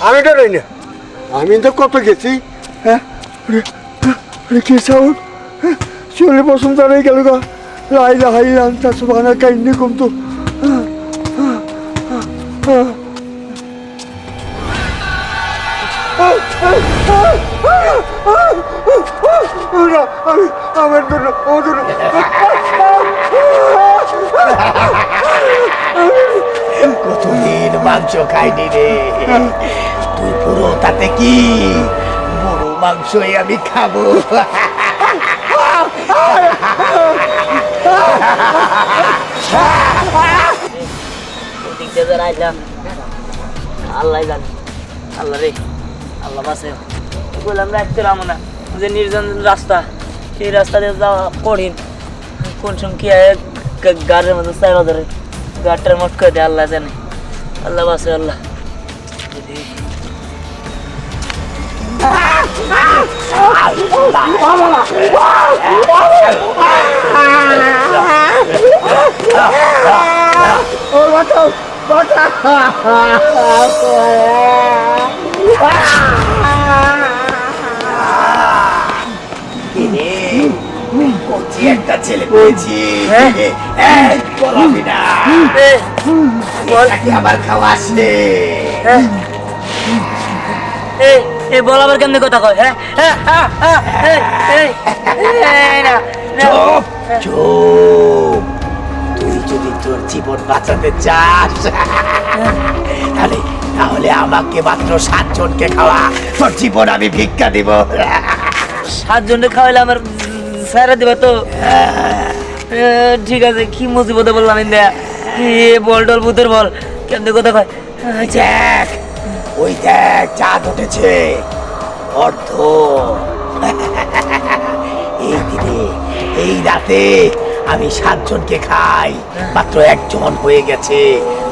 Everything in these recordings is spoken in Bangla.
আমি আমি ডরাই না আমি তো কত গেছি হ্যাঁ? কি চলে বসুন দাঁড়িয়ে গেল গা। লাইলা হাই আনতা সুবানা কাইন্নি কমতো আমার জন্য ও জন্য। কতদিন মাংস খাইনি রে? তুই পুরো তাতে কি? বড় মাংসই আমি খাব। আল্লাহ জানে, আল্লাহ রে আল্লাহ বাসে বললাম রাখতে রামো না। যে নির্জন রাস্তা সেই রাস্তা দিয়ে যাওয়া কঠিন। কোন সময় কি হয় গাড়ির মধ্যে চাইবা ধরে। গাড়িটার মট করে দেয় আল্লাহ জানে। আল্লাহ বাসে আল্লাহ। একটা ছেলে পেয়েছি বলাবি না আবার খাওয়াস রে এ এ বল আবার কেমনি কথা কয়? হ্যাঁ? হ্যাঁ? হ্যাঁ? হ্যাঁ? এই, এই, এই, না। চুপ চুপ। তুই যদি তোর জীবন বাঁচাতে চাস তাহলে তাহলে আমাকে মাত্র সাতজনকে খাওয়া। তোর জীবন আমি ভিক্ষা দিব। সাতজনকে খাওয়াইলে আমার স্যারা দিবে তো? ঠিক আছে কি মুসিবতে বললাম ইন্দা? এ বল টল ভূতের বল। কেমনি কথা কয়? দেখ ওই দেখ চাঁদ উঠেছে অর্ধ এই দিনে এই রাতে আমি সাতজনকে খাই মাত্র একজন হয়ে গেছে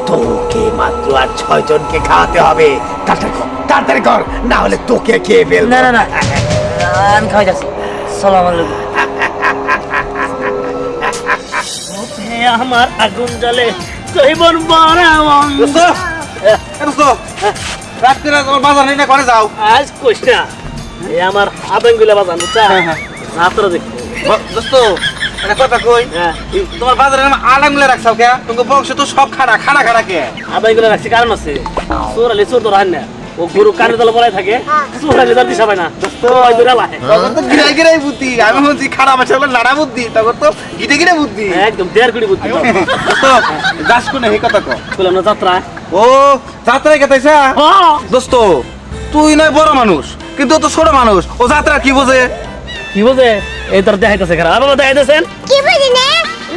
তোকে মাত্র আর ছয়জনকে খাওয়াতে হবে তাড়াতাড়ি কর তাড়াতাড়ি কর না হলে তোকে খেয়ে ফেলব না না না আমি খাওয়াই যাচ্ছি সালাম আলাইকুম আমার আগুন জ্বলে দোস্ত এ দোস্ত রাত্রিরে তোমার বাজার নিয়ে না করে যাও। আজ কইস না এই আমার আবেঙ্গুলা বাজার বুঝছা হ্যাঁ, হ্যাঁ। রাত্র দেখি। দোস্ত একটা কথা কই হ্যাঁ। তোমার বাজারে আলামগুলা রাখছাও কে? তোমার বংশ তো সব খাড়া খাড়া খাড়া কে? আবেঙ্গুলা রাখছি কারণ আছে। চোর আলি চোর তো রান না। ও গরু কানে তলে বলাই থাকে দিশা পায় না। তখন তো গিরাই গিরাই বুদ্ধি আমি বলছি খারাপ আছে বলে লাড়া বুদ্ধি তখন তো গিরে গিরে বুদ্ধি। একদম দেড় কোটি বুদ্ধি দোস্ত যাস কোনে হে কথা কো? না যাত্রা। ও যাত্রায় কেতাইছা দোস্ত তুই নয় বড় মানুষ কিন্তু তো ছোট মানুষ। ও যাত্রা কি বোঝে? কি বোঝে? এই তোর দেখাইতেছে খারাপ বাবা দেখাইতেছেন? কি বুঝি না?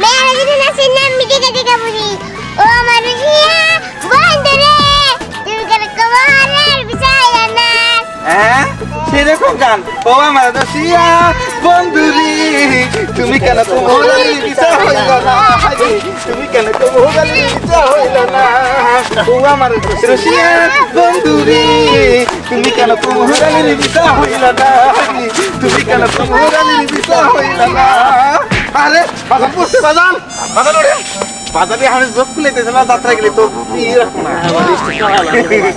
মেয়েরা যদি না চিন্না মিটে কেটে বুঝি। ও মানুষিয়া বন্ধু রে। তুমি কেন হ্যাঁ? সেরকম গান। ও আমার দশিয়া বন্ধুরি, তুমি কেন কোমরালি দিশা হইল না? তুমি কেন কোমরালি দিশা হইল না? ও আমার রসিয়া বন্ধুরি, তুমি কেন কোমরালি দিশা হইল না? তুমি কেন কোমরালি দিশা হইল না? আরে, বাজান বাজান। বাজারে আমি যোগ খুলেতেছে না যাত্রা গেলে তো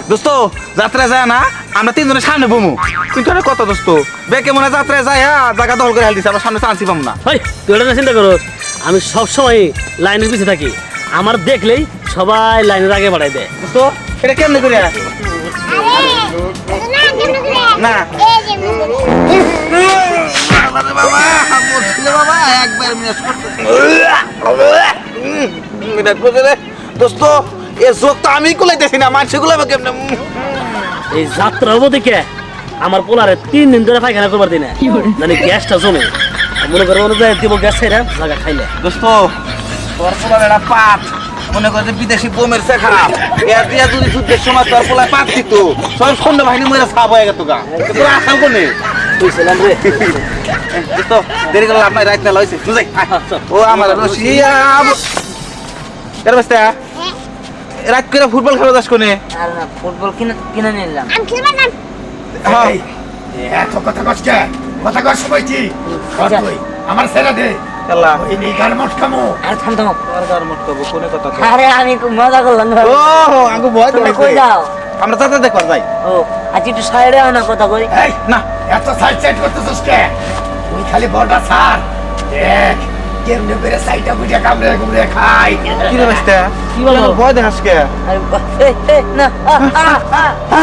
দোস্ত যাত্রা যায় না আমরা তিনজনের সামনে বমু কিন্তু দোস্ত বেকে মনে যাত্রায় যায় হ্যাঁ জায়গা দখল করে আমরা সামনে চান্সই পাবো না ভাই তুই নিয়ে চিন্তা করো আমি সবসময় লাইনের পিছিয়ে থাকি আমার দেখলেই সবাই লাইনের আগে বাড়াই দেয় দোস্ত এটা কেমনে করে আরে না বাবা বাবা একবার মিস করতেছে এটা কোজে রে? দোস্ত এ যোগ তো আমি কুলাইতেছি না মানুষগুলো কেমনে। এই যাত্রা হব দেখে আমার পোলারে তিন দিন ধরে পায়খানা করবার দিনে। মানে গ্যাসটা জমে। মনে করো মনে যায় দিব গ্যাস ছাইরা জায়গা খাইলে। দোস্ত তোর পোলার একটা পাট মনে করে যে বিদেশি বোমের সে খারাপ। এর দিয়া যদি যুদ্ধের সময় তোর পোলায় পাট দিত সব সৈন্য বাহিনী মরে সাপ হয়ে গেত গা। তোর আসাম কোনে? বুঝছিলাম রে। তো দেরি করলে আপনার রাত না লইছে বুঝাই ও আমার রশিয়া কেন বাস্তা? রাত করে ফুটবল খেলা যাস কোনে? আর না ফুটবল কিনে কিনে নিলাম। আমি খেলব না? হ্যাঁ। এত কথা কস কে? কথা কস কইছি আমার ছেড়ে দে। খেলা। ওই নি গার মট খামো আর থাম থামো। আর কার মত কব কোনে কথা কও? আরে আমি খুব মজা করলাম ও আঙ্গু ভয় তুমি দেখাইছে। কই যাও? আমরা চাচা দেখো যাই। ও আজ একটু সাইডে আনা কথা কই। এই না। এত সাইড সাইড করতেছিস কে? তুই খালি বলটা ছাড়। দেখ। কেমনে করে সাইডটা বুঝে কামড়ে কুমড়ে খাই কি রে বাস্তা কি বলো? কেন ভয় দেখাস কে আরে বা- এই, এই, না আ, আ, আ।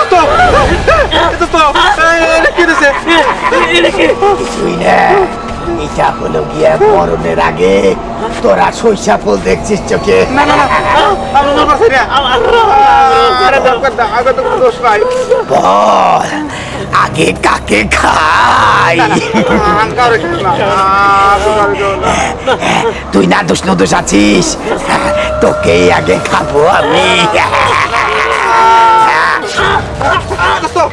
স্টপ স্টপ কি দিছে কিছুই না এটা হলো গিয়া মরণের আগে তোরা সইসা ফুল দেখছিস চোখে না না বল আগে কাকে খাই আঙ্কার না তুই না দোষ দোষ আছিস তোকেই আগে খাব আমি স্টপ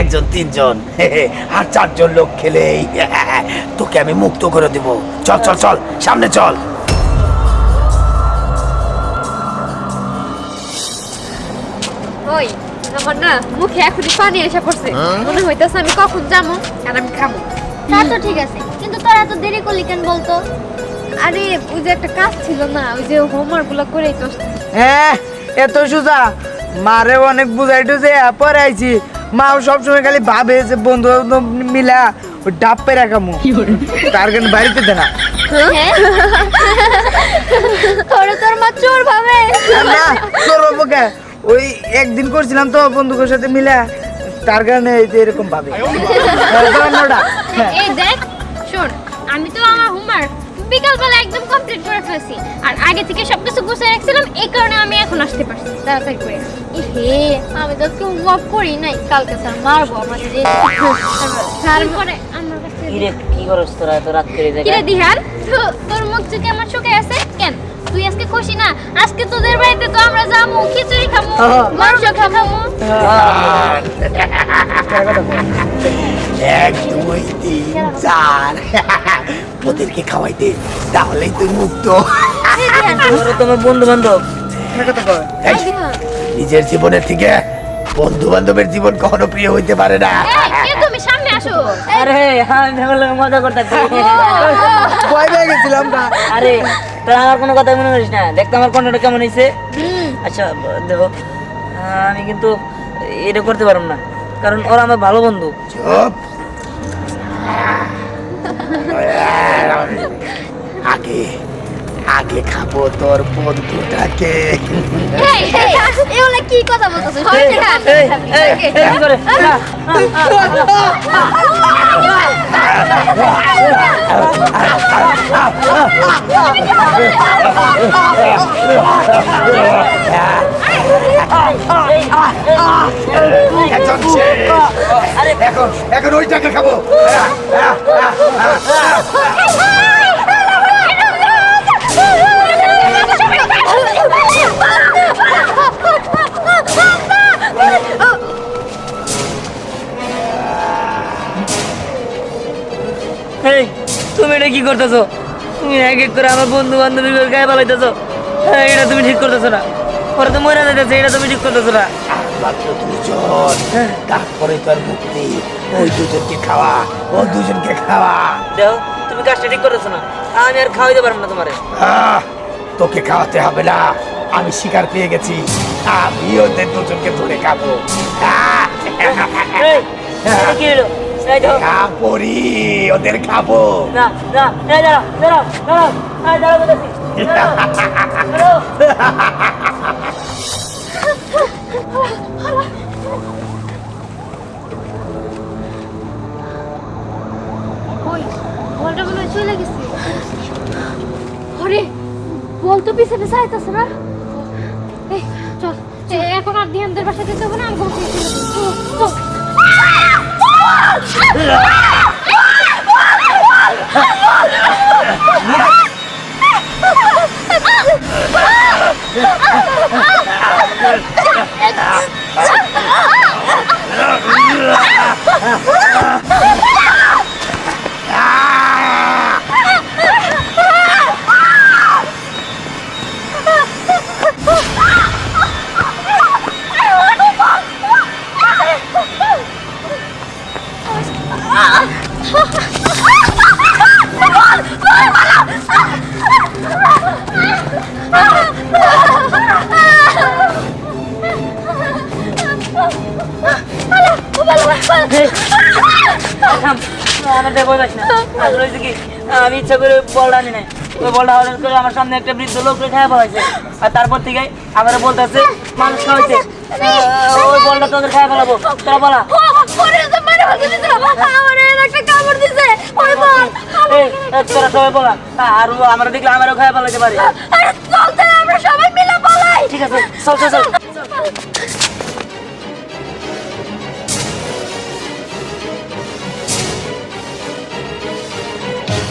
একজন তিনজন। আর চারজন লোক খেলেই তোকে আমি মুক্ত করে দেব। চল চল চল সামনে চল। ওই আমার না মুখে এখনই পানি এসে পড়ছে মনে হইতেছে আমি কখন যাব আর আমি খাব। তা তো ঠিক আছে কিন্তু তোরা তো দেরি করলি কেন বলতো? আরে ওই যে একটা কাজ ছিল না ওই যে হোমওয়ার্কগুলো করেই তো। হ্যাঁ এত সোজা মারে অনেক বুঝাই টুঝে পরে আইছি। মাও সবসময় খালি ভাবে যে বন্ধু বান্ধব মিলা ওই ডাব পেরা কামু তার কারণে বাড়িতে হ্যাঁ? তোর তোর মা চোর ভাবে। না তোর বাবু কে? ওই একদিন করছিলাম তো বন্ধুদের সাথে মিলা তার কারণে এই যে এরকম ভাবে। এই দেখ শোন আমি তো আমার হোমওয়ার্ক বিকালবেলা একদম কমপ্লিট করে ফেলছি। আর আগে থেকে সবকিছু গুছিয়ে রাখছিলাম এই কারণে আমি এখন আসতে পারছি তাড়াতাড়ি করে হে আমি তো আজকে হোমওয়ার্ক করি নাই। কালকে স্যার মারবো আমাদের যে স্যার পরে আমার কাছে কি রে কি করছ তোরা? এত রাত করে দেখে দিহান তোর মুখ চোখে আমার চোখে আছে? তুই আজকে খুশি না? আজকে তোদের বাড়িতে তো আমরা যাব খিচুড়ি খাব মাংস খাব এক দুই তিন চার। ওদেরকে খাওয়াইতে তাহলেই তুই মুক্ত। তোমার বন্ধু বান্ধব নিজের জীবনের থেকে বন্ধু বান্ধবের জীবন কখনো প্রিয় হইতে পারে না। তুমি? সামনে আসো। আরে আমি ভাবলাম মজা করতেছি। ভয় পেয়ে গেছিলাম না। আরে তোরা আমার কোনো কথা মনে করিস না। দেখতে আমার কন্ঠটা কেমন হয়েছে আচ্ছা দেখো আমি কিন্তু এটা করতে পারব না। কারণ ওরা আমার ভালো বন্ধু। আগে আগে খাব তোর বন্ধুটাকে এই, এই, এগুলো কি কথা বলতেছো এই, এই, এই, এই, কি করে? না, একজন শেষ। এখন এখন ওইটাকে খাব করতেছো? তুমি এক এক করে আমার বন্ধু বান্ধবী গায়ে পালাইতেছো এটা তুমি ঠিক করতেছো না। ওরা তো মরে যাইতেছে এটা তুমি ঠিক করতেছো না। মাত্র দুজন তারপরে তোর মুক্তি। ওই দুজনকে খাওয়া দুজনকে খাওয়া। দেখো তুমি কাজটা ঠিক করতেছো না। আমি আর খাওয়াইতে পারব না তোমারে। তোকে খাওয়াতে হবে না। আমি শিকার পেয়ে গেছি। আমি ওদের দুজনকে ধরে খাব। কি হলো? খাবরি ওদের খাব। চলে গেছে। আরে বল তো পিছে পিছে আইতাছে না। এই চল এ, এখন আর দিহানদের বাসা যেতে হবে না আমি ঘর 你去死 না। আসলে হয়েছে কি আমি ইচ্ছা করে বলটা আনি নাই। ওই বলটা হঠাৎ করে আমার সামনে একটা বৃদ্ধ লোক খাওয়া পাওয়াছে আর তারপর থেকে আমার বলতেছে মানুষ খাওয়াইছে ওই বলটা তোদের খাওয়া ফেলাবো। তোরা বলা। ফেলতে তোরা সবাই বলা। আর আমরা দেখলে আমারও খাওয়া ফেলাইতে পারে। ঠিক আছে চল চল চল।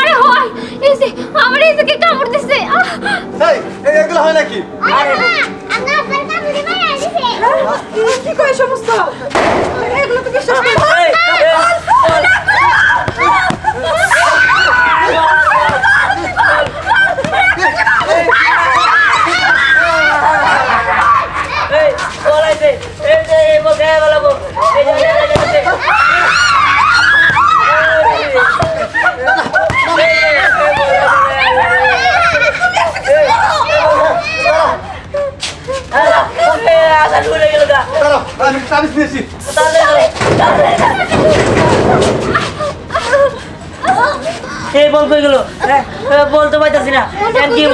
আরে হয় এই যে আমার এই যে কামড় দিছে? এই এই এগুলো হয় নাকি? আরে আমরা কামড় আইছে কি কয় সমস্যা এগুলো তো বিশ্বাস করো এই, এই, এই বল আইছে এই যে এই বল খেয়ে ফেলাবো এই যে, এই যে, এই যে, এই যে। আকাশ উড়ে গেল গা দাঁড়াও আমি সার্ভিস নিয়েছি এই বল কই গেল? হ্যাঁ, হ্যাঁ, বলতে পারতাছি না। কি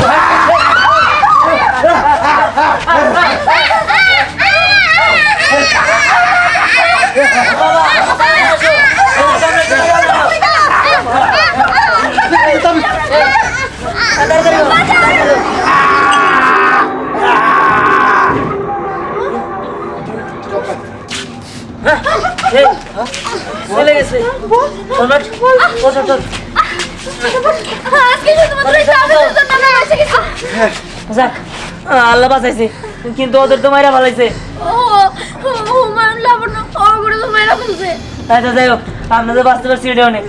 এই, চলে গেছে। চল, চল, শুধুমাত্র এই কামড়ের জন্য আমরা এসে গেছি যাক আল্লাহ বাঁচাইছে। কিন্তু ওদের তো মাইরা ভালাইছে মান আচ্ছা যাই হোক আপনাদের বাঁচতে পারছি এটা অনেক।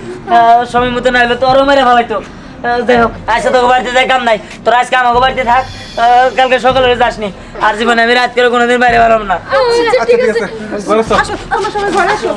সময় মতো না হলে তো আরও মেরে ভালাইতো যাই হোক আজকে তোকে বাড়িতে যাই কাম নাই। তোর আজকে আমাকে বাড়িতে থাক কালকে সকালে যাসনি। আর জীবনে আমি রাত করে কোনোদিন বাইরে বেরোম না। আচ্ছা ঠিক আছে। আসো তোমরা সবাই ঘরে আসো।